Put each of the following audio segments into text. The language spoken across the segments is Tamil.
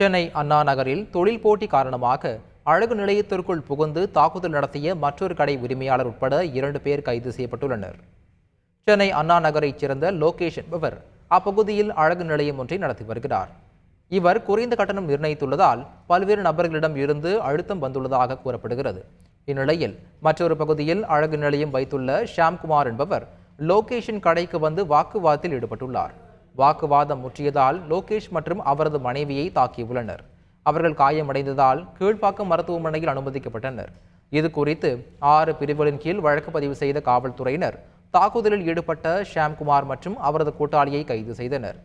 சென்னை அண்ணா நகரில் தொழில் போட்டி காரணமாக அழகு நிலையத்திற்குள் புகுந்து தாக்குதல் நடத்திய மற்றொரு கடை உரிமையாளர் உட்பட இரண்டு பேர் கைது செய்யப்பட்டுள்ளனர். சென்னை அண்ணா நகரைச் சேர்ந்த லோகேஷ் என்பவர் அப்பகுதியில் அழகு நிலையம் ஒன்றை நடத்தி வருகிறார். இவர் குறைந்த கட்டணம் நிர்ணயித்துள்ளதால் பல்வேறு நபர்களிடம் இருந்து அழுத்தம் வந்துள்ளதாக கூறப்படுகிறது. இந்நிலையில் மற்றொரு பகுதியில் அழகு நிலையம் வைத்துள்ள ஷாம்குமார் என்பவர் லோகேஷின் கடைக்கு வந்து வாக்குவாதத்தில் ஈடுபட்டுள்ளார். வாக்குவாதம் முற்றியதால் லோகேஷ் மற்றும் அவரது மனைவியை தாக்கியுள்ளனர் அவர்கள் காயமடைந்ததால் கீழ்ப்பாக்கம் மருத்துவமனையில் அனுமதிக்கப்பட்டனர். இது குறித்து ஆறு பிரிவுகளின் கீழ் வழக்கு பதிவு செய்த காவல்துறையினர் தாக்குதலில் ஈடுபட்ட ஷாம்குமார் மற்றும் அவரது கூட்டாளியை கைது செய்தனர்.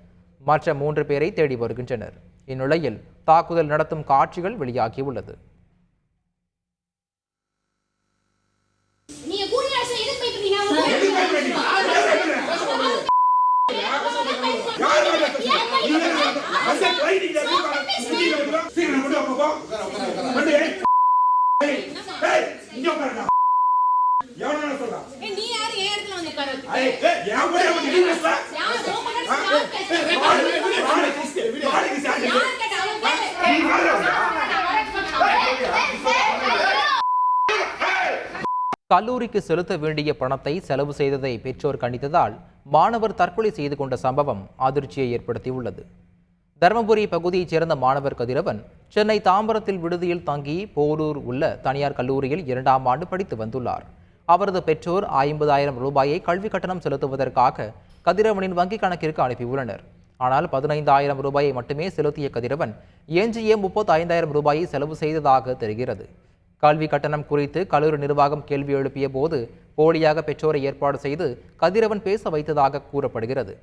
மற்ற மூன்று பேரை தேடி வருகின்றனர். இந்நிலையில் தாக்குதல் நடத்தும் காட்சிகள் வெளியாகியுள்ளது. நீங்க நீ யாரு என் இடத்துல வந்து உட்கார வச்சு? யார் கல்லூரிக்கு செலுத்த வேண்டிய பணத்தை செலவு செய்ததை பெற்றோர் கண்டித்ததால் மாணவர் தற்கொலை செய்து கொண்ட சம்பவம் அதிர்ச்சியை ஏற்படுத்தியுள்ளது. தருமபுரி பகுதியைச் சேர்ந்த மாணவர் கதிரவன் சென்னை தாம்பரத்தில் விடுதியில் தங்கி போரூர் உள்ள தனியார் கல்லூரியில் இரண்டாம் ஆண்டு படித்து வந்துள்ளார். அவரது பெற்றோர் ஐம்பதாயிரம் ரூபாயை கல்வி கட்டணம் செலுத்துவதற்காக கதிரவனின் வங்கிக் கணக்கிற்கு அனுப்பியுள்ளனர். ஆனால் பதினைந்தாயிரம் ரூபாயை மட்டுமே செலுத்திய கதிரவன் எஞ்சிய முப்பத்தி ஐந்தாயிரம் ரூபாயை செலவு செய்ததாக தெரிகிறது. கல்வி கட்டணம் குறித்து கல்லூரி நிர்வாகம் கேள்வி எழுப்பிய போது போலியாக பெற்றோரை ஏற்பாடு செய்து கதிரவன் பேச வைத்ததாக கூறப்படுகிறது.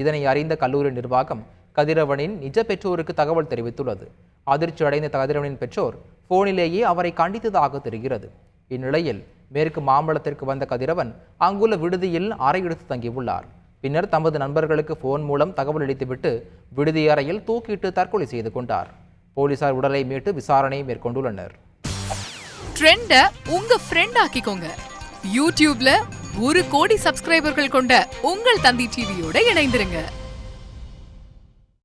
இதனை அறிந்த கல்லூரி நிர்வாகம் கதிரவனின் நிஜ பெற்றோருக்கு தகவல் தெரிவித்துள்ளது. அதிர்ச்சி அடைந்த கதிரவனின் பெற்றோர் போனிலேயே அவரை கண்டித்ததாக தெரிகிறது. இந்நிலையில் மேற்கு மாம்பழத்திற்கு வந்த கதிரவன் அங்குள்ள விடுதியில் அறை எடுத்து தங்கியுள்ளார். பின்னர் தமது நண்பர்களுக்கு போன் மூலம் தகவல் அளித்துவிட்டு விடுதி அறையில் தூக்கிட்டு தற்கொலை செய்து கொண்டார். போலீசார் உடலை மீட்டு விசாரணை மேற்கொண்டுள்ளனர். ட்ரெண்ட உங்க ஃப்ரெண்ட் ஆக்கிக்கோங்க. யூடியூப்ல ஒரு கோடி சப்ஸ்கிரைபர்கள் கொண்ட உங்கள் தந்தி டிவியோட இணைந்திருங்க.